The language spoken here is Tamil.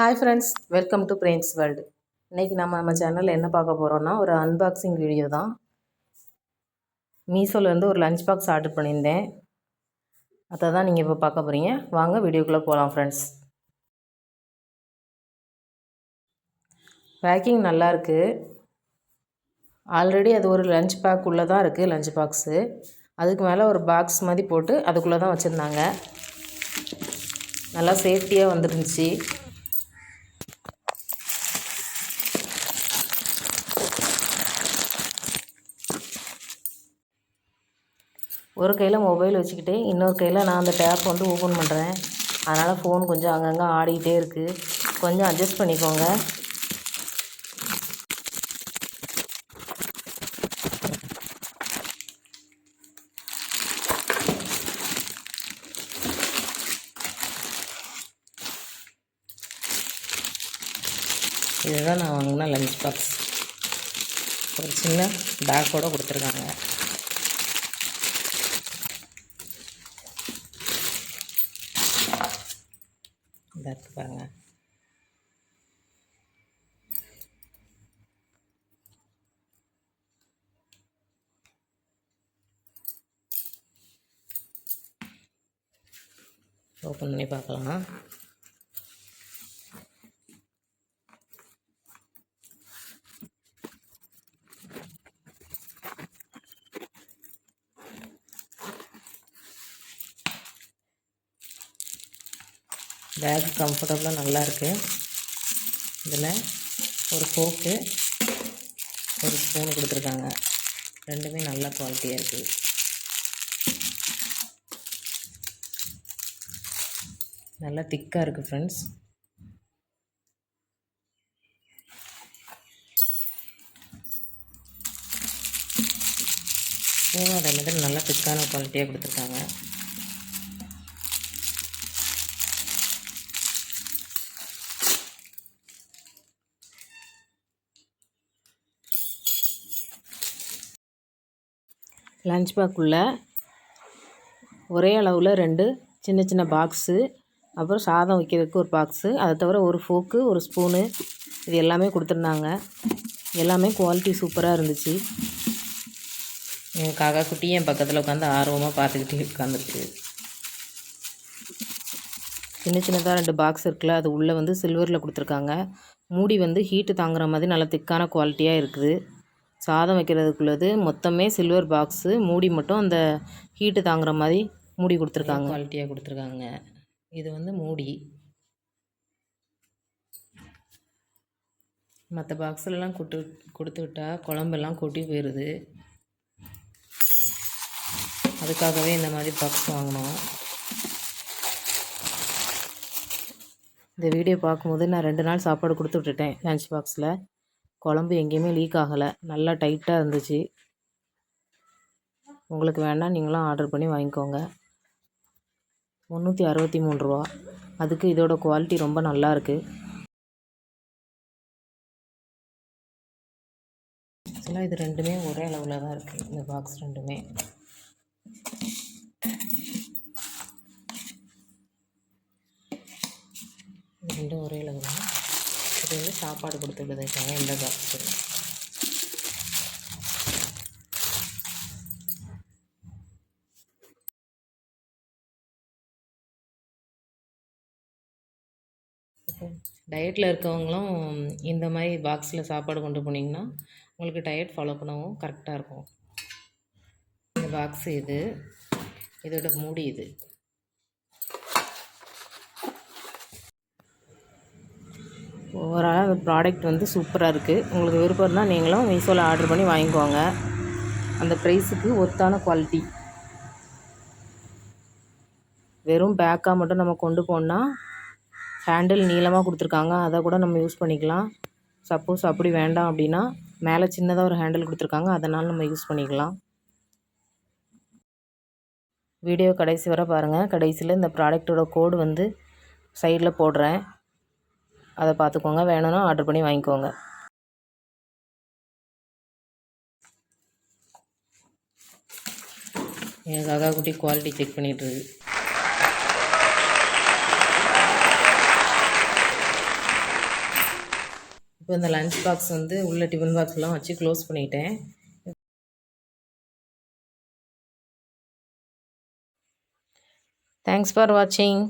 Hi friends welcome to brains world இன்றைக்கி நம்ம நம்ம சேனலில் என்ன பார்க்க போகிறோன்னா ஒரு அன்பாக்சிங் வீடியோ தான். மீஷோலேருந்து ஒரு லஞ்ச் பாக்ஸ் ஆர்டர் பண்ணியிருந்தேன். அதை தான் நீங்கள் இப்போ பார்க்க போகிறீங்க வாங்க வீடியோக்குள்ளே போகலாம் ஃப்ரெண்ட்ஸ் பேக்கிங் நல்லாயிருக்கு ஆல்ரெடி அது ஒரு லஞ்ச் பேக் உள்ளே தான் இருக்குது லஞ்ச் பாக்ஸு அதுக்கு மேலே ஒரு பாக்ஸ் மாதிரி போட்டு அதுக்குள்ளே தான் வச்சுருந்தாங்க. நல்லா சேஃப்டியாக வந்துருந்துச்சு. ஒரு கையில் மொபைல் வச்சுக்கிட்டு இன்னொரு கையில் நான் அந்த டேப் வந்து ஓப்பன் பண்ணுறேன் அதனால் ஃபோன் கொஞ்சம் அங்கங்கே ஆடிக்கிட்டே இருக்குது கொஞ்சம் அட்ஜஸ்ட் பண்ணிக்கோங்க. இதுதான் நான் வாங்கின லஞ்ச் பாக்ஸ் ஒரு சின்ன பேக்கோட கொடுத்துருக்காங்க. இந்த இருக்கு பாருங்க ஓப்பன் பண்ணி பார்க்கலாம் பேக் கம்ஃபர்டபுளாக நல்லாயிருக்கு. இதில் ஒரு ஃபோக்கு ஒரு ஸ்பூனு கொடுத்துருக்காங்க. ரெண்டுமே நல்ல குவாலிட்டியாக இருக்குது நல்லா திக்காக இருக்குது ஃப்ரெண்ட்ஸ் ஸ்பூனும் அதே மாதிரி நல்லா திக்கான குவாலிட்டியாக கொடுத்துருக்காங்க. லஞ்ச் பேக்குள்ளே ஒரே அளவில் ரெண்டு சின்ன சின்ன பாக்ஸு அப்புறம் சாதம் வைக்கிறதுக்கு ஒரு பாக்ஸு அதை தவிர ஒரு ஃபோக்கு ஒரு ஸ்பூனு இது எல்லாமே கொடுத்துருந்தாங்க. எல்லாமே குவாலிட்டி சூப்பராக இருந்துச்சு. எங்கள் காக்கா குட்டி என் பக்கத்தில் உட்காந்து ஆர்வமாக பார்த்துக்கிட்டே உட்காந்துருக்கு சின்ன சின்னதாக ரெண்டு பாக்ஸ் இருக்குல்ல அது உள்ளே வந்து சில்வரில் கொடுத்துருக்காங்க. மூடி வந்து ஹீட்டு தாங்குற மாதிரி நல்ல திக்கான குவாலிட்டியாக இருக்குது. சாதம் வைக்கிறதுக்குள்ளது மொத்தமே சில்வர் பாக்ஸு மூடி மட்டும் அந்த ஹீட்டு தாங்குற மாதிரி மூடி கொடுத்துருக்காங்க. குவாலிட்டியாக கொடுத்துருக்காங்க. இது வந்து மூடி. மற்ற பாக்ஸ்லலாம் கொடுத்து கொடுத்து விட்டா குழம்பெல்லாம் கொட்டி போயிடுது அதுக்காகவே இந்த மாதிரி பாக்ஸ் வாங்கினோம். இந்த வீடியோ பார்க்கும்போது நான் ரெண்டு நாள் சாப்பாடு கொடுத்து விட்டுட்டேன் லஞ்ச் பாக்ஸில் குழம்பு எங்கேயுமே லீக் ஆகலை. நல்லா டைட்டாக இருந்துச்சு. உங்களுக்கு வேணால் நீங்களும் ஆர்டர் பண்ணி வாங்கிக்கோங்க. முந்நூற்றி அறுபத்தி மூணு ரூபா. அதுக்கு இதோட குவாலிட்டி ரொம்ப நல்லா இருக்குது ஆக்சுவலாக இது ரெண்டுமே ஒரே அளவில் தான் இருக்குது இந்த பாக்ஸ் ரெண்டுமே. ரெண்டும் ஒரே அளவு தான் இது வந்து சாப்பாடு கொடுத்து விடுறதுக்காக இந்த பாக்ஸு டயட்டில் இருக்கவங்களும் இந்த மாதிரி பாக்ஸில் சாப்பாடு கொண்டு போனீங்கன்னா உங்களுக்கு டயட் ஃபாலோ பண்ணவும் கரெக்டாக இருக்கும். இந்த பாக்ஸ் இது இதோட மூடி இது. ஓவராலாக அந்த ப்ராடக்ட் வந்து சூப்பராக இருக்குது உங்களுக்கு விருப்பம் இருந்தால் நீங்களும் மீஷோவில் ஆர்டர் பண்ணி வாங்கிக்கோங்க. அந்த ப்ரைஸுக்கு ஒத்தான குவாலிட்டி வெறும் பேக்காக மட்டும் நம்ம கொண்டு போனால் ஹேண்டில் நீளமாக கொடுத்துருக்காங்க. அதை கூட நம்ம யூஸ் பண்ணிக்கலாம். சப்போஸ் அப்படி வேண்டாம் அப்படின்னா மேலே சின்னதாக ஒரு ஹேண்டில் கொடுத்துருக்காங்க. அதனால் நம்ம யூஸ் பண்ணிக்கலாம். வீடியோ கடைசி வரை பாருங்கள் கடைசியில் இந்த ப்ராடக்ட்டோட கோடு வந்து சைடில் போடுறேன். அதை பார்த்துக்கோங்க. வேணும்னா ஆர்டர் பண்ணி வாங்கிக்கோங்க. எங்கள் காக்கா குட்டி குவாலிட்டி செக் பண்ணிகிட்டு இருக்கு. இப்போ இந்த லஞ்ச் பாக்ஸ் வந்து உள்ள டிஃபன் பாக்ஸ்லாம் வச்சு க்ளோஸ் பண்ணிட்டேன். தேங்க்ஸ் ஃபார் வாட்சிங்